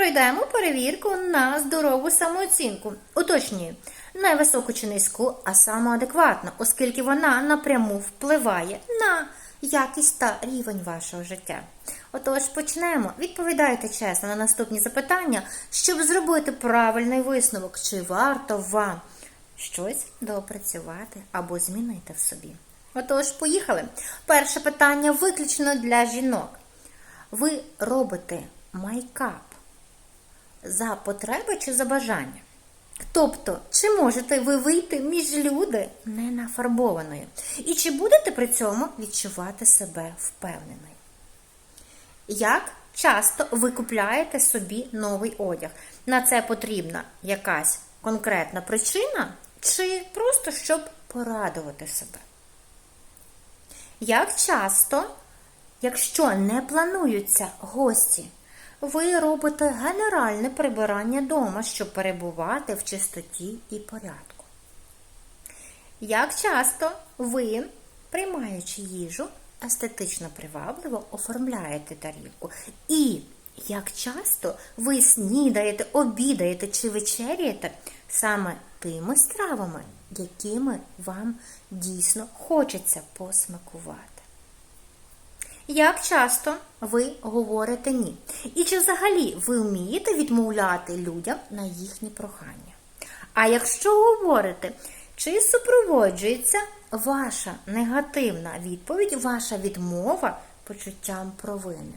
пройдемо перевірку на здорову самооцінку. Уточнюю, не високу чи низьку, а самоадекватну, оскільки вона напряму впливає на якість та рівень вашого життя. Отож, почнемо. Відповідайте чесно на наступні запитання, щоб зробити правильний висновок, чи варто вам щось доопрацювати або змінити в собі. Отож, поїхали. Перше питання виключно для жінок. Ви робите майкап за потреби чи за бажання? Тобто, чи можете ви вийти між люди не нафарбованою? І чи будете при цьому відчувати себе впевненою? Як часто ви купляєте собі новий одяг? На це потрібна якась конкретна причина, чи просто щоб порадувати себе? Як часто, якщо не плануються гості, ви робите генеральне прибирання дома, щоб перебувати в чистоті і порядку? Як часто ви, приймаючи їжу, естетично привабливо оформляєте тарілку? І як часто ви снідаєте, обідаєте чи вечеряєте саме тими стравами, якими вам дійсно хочеться посмакувати? Як часто ви говорите ні? І чи взагалі ви вмієте відмовляти людям на їхні прохання? А якщо говорите, чи супроводжується ваша негативна відповідь, ваша відмова почуттям провини?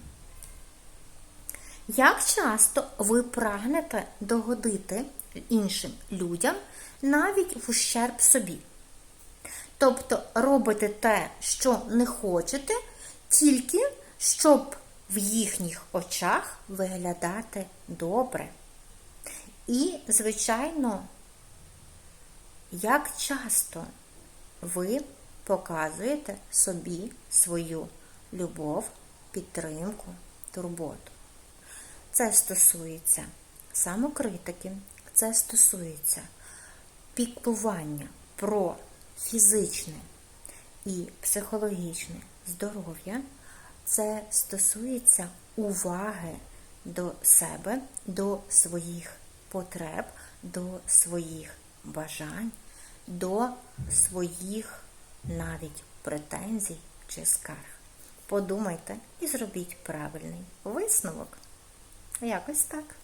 Як часто ви прагнете догодити іншим людям навіть в ущерб собі? Тобто робите те, що не хочете, тільки щоб в їхніх очах виглядати добре. І, звичайно, як часто ви показуєте собі свою любов, підтримку, турботу. Це стосується самокритики, це стосується піклування про фізичне і психологічне здоров'я, це стосується уваги до себе, до своїх потреб, до своїх бажань, до своїх навіть претензій чи скарг. Подумайте і зробіть правильний висновок. Якось так.